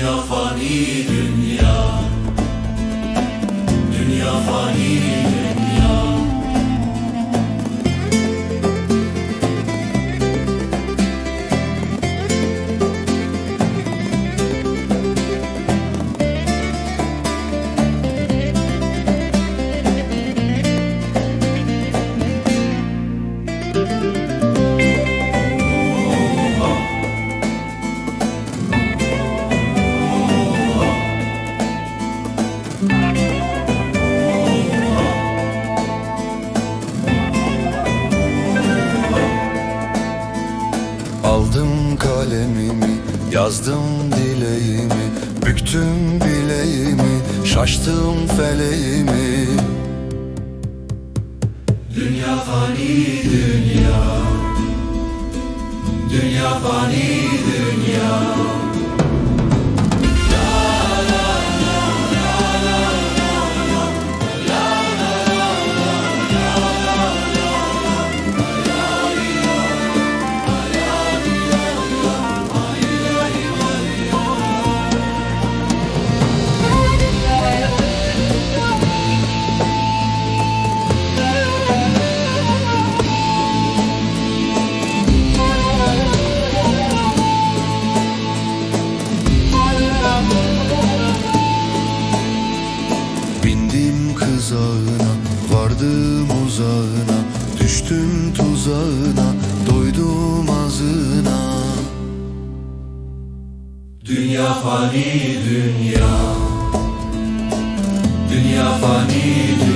Dünya fani dünya. Dünya fani dünya Aldım kalemimi yazdım dileğimi Büktüm bileğimi şaştım feleğimi. Dünya fani dünya. Dünya fani dünya vardım uzağına Düştüm tuzağına doydum azına Dünya fani dünya. Dünya fani